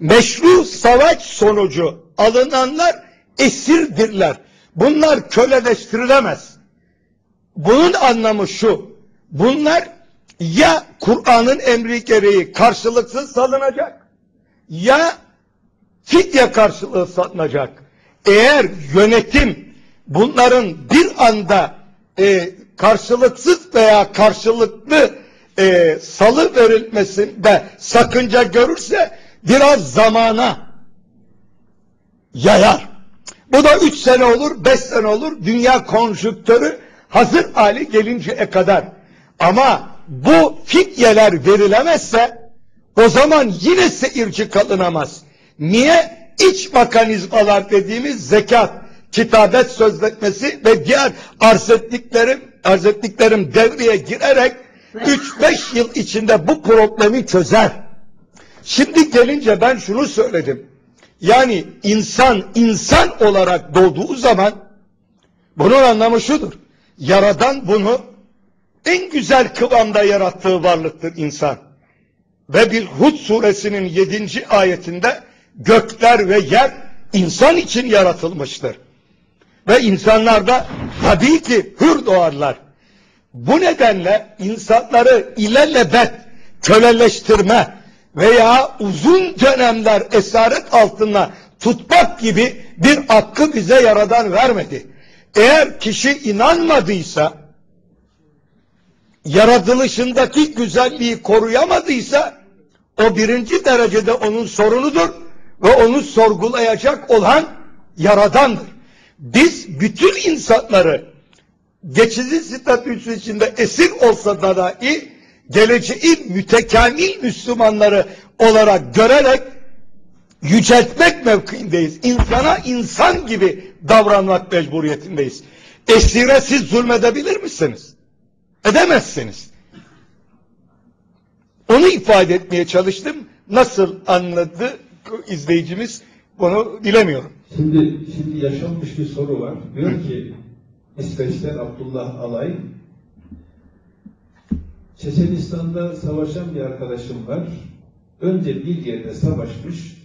Meşru savaş sonucu alınanlar esirdirler. Bunlar köleleştirilemez. Bunun anlamı şu. Bunlar ya Kur'an'ın emri gereği karşılıksız salınacak ya fidye karşılığı salınacak. Eğer yönetim bunların bir anda e, karşılıksız veya karşılıklı e, salı verilmesinde sakınca görürse biraz zamana yayar. Bu da üç sene olur, beş sene olur. Dünya konjüktörü hazır hali gelinceye kadar. Ama bu fidyeler verilemezse o zaman yine seyirci kalınamaz. Niye? İç mekanizmalar dediğimiz zekat, kitabet sözleşmesi ve diğer arz ettiklerim, arz ettiklerim devreye girerek 3-5 yıl içinde bu problemi çözer. Şimdi gelince ben şunu söyledim. Yani insan insan olarak doğduğu zaman bunun anlamı şudur. Yaradan bunu en güzel kıvamda yarattığı varlıktır insan. Ve bir Hud suresinin yedinci ayetinde gökler ve yer insan için yaratılmıştır. Ve insanlar da tabii ki hür doğarlar. Bu nedenle insanları ilelebet köleleştirme veya uzun dönemler esaret altında tutmak gibi bir hakkı bize yaradan vermedi. Eğer kişi inanmadıysa, yaratılışındaki güzelliği koruyamadıysa, o birinci derecede onun sorunudur ve onu sorgulayacak olan yaradandır. Biz bütün insanları geçici statüsü içinde esir olsa da dahi geleceğin mütekamil Müslümanları olarak görerek yüceltmek mevkiindeyiz. İnsana insan gibi davranmak mecburiyetindeyiz. Esire siz zulmedebilir misiniz? Edemezsiniz. Onu ifade etmeye çalıştım. Nasıl anladı izleyicimiz bunu bilemiyorum. Şimdi şimdi yaşanmış bir soru var. Diyor ki İsveç'ten Abdullah Alay Çeçenistan'da savaşan bir arkadaşım var. Önce bir yerde savaşmış,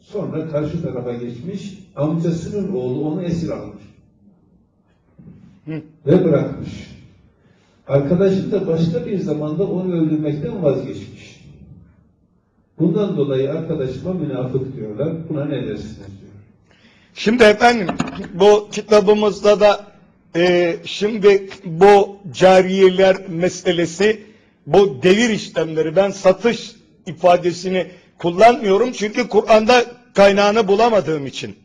sonra karşı tarafa geçmiş, amcasının oğlu onu esir almış. Hı. Ve bırakmış. Arkadaşım da başka bir zamanda onu öldürmekten vazgeçmiş. Bundan dolayı arkadaşıma münafık diyorlar. Buna ne dersiniz diyor. Şimdi efendim bu kitabımızda da e, şimdi bu cariyeler meselesi bu devir işlemleri ben satış ifadesini kullanmıyorum çünkü Kur'an'da kaynağını bulamadığım için.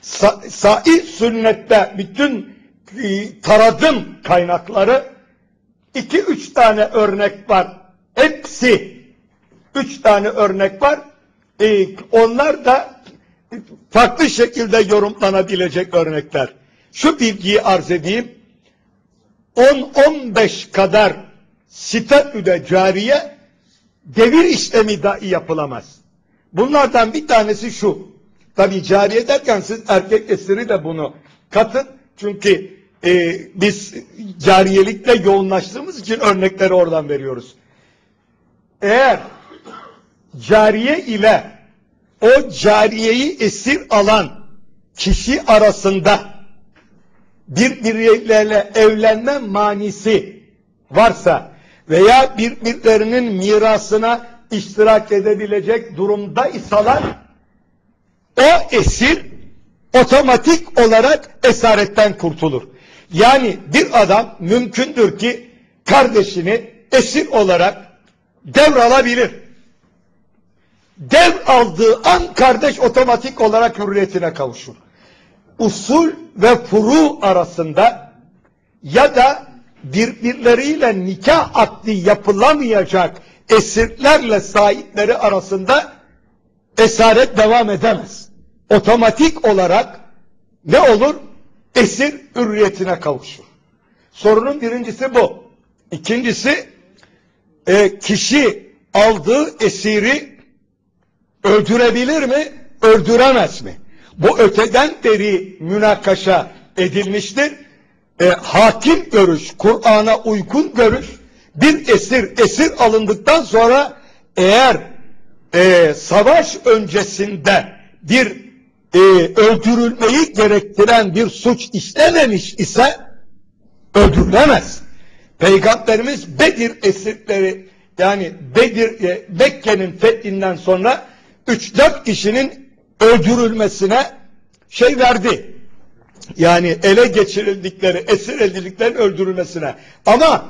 Sa Sahih sünnette bütün e, taradım kaynakları iki üç tane örnek var. Hepsi üç tane örnek var. E, onlar da farklı şekilde yorumlanabilecek örnekler. Şu bilgiyi arz edeyim. 10-15 kadar statüde cariye devir işlemi dahi yapılamaz. Bunlardan bir tanesi şu. Tabi cariye derken siz erkek esiri de bunu katın. Çünkü e, biz cariyelikle yoğunlaştığımız için örnekleri oradan veriyoruz. Eğer cariye ile o cariyeyi esir alan kişi arasında birbirleriyle evlenme manisi varsa veya birbirlerinin mirasına iştirak edebilecek durumda iseler o esir otomatik olarak esaretten kurtulur. Yani bir adam mümkündür ki kardeşini esir olarak devralabilir. Dev aldığı an kardeş otomatik olarak hürriyetine kavuşur. Usul ve furu arasında ya da birbirleriyle nikah akdi yapılamayacak esirlerle sahipleri arasında esaret devam edemez. Otomatik olarak ne olur? Esir hürriyetine kavuşur. Sorunun birincisi bu. İkincisi e, kişi aldığı esiri öldürebilir mi? Öldüremez mi? Bu öteden beri münakaşa edilmiştir. E, hakim görüş, Kur'an'a uygun görüş bir esir, esir alındıktan sonra eğer e, savaş öncesinde bir e, öldürülmeyi gerektiren bir suç işlememiş ise öldürülemez. Peygamberimiz Bedir esirleri yani Bedir e, Mekke'nin fethinden sonra 3-4 kişinin öldürülmesine şey verdi. Yani ele geçirildikleri, esir edildiklerin öldürülmesine. Ama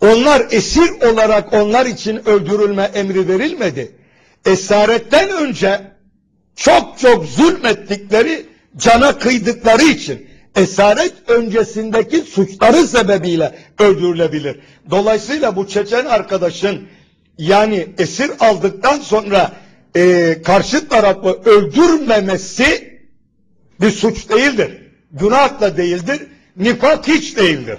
onlar esir olarak onlar için öldürülme emri verilmedi. Esaretten önce çok çok zulmettikleri, cana kıydıkları için esaret öncesindeki suçları sebebiyle öldürülebilir. Dolayısıyla bu Çeçen arkadaşın yani esir aldıktan sonra e, karşı tarafı öldürmemesi bir suç değildir. Günah da değildir, nifak hiç değildir.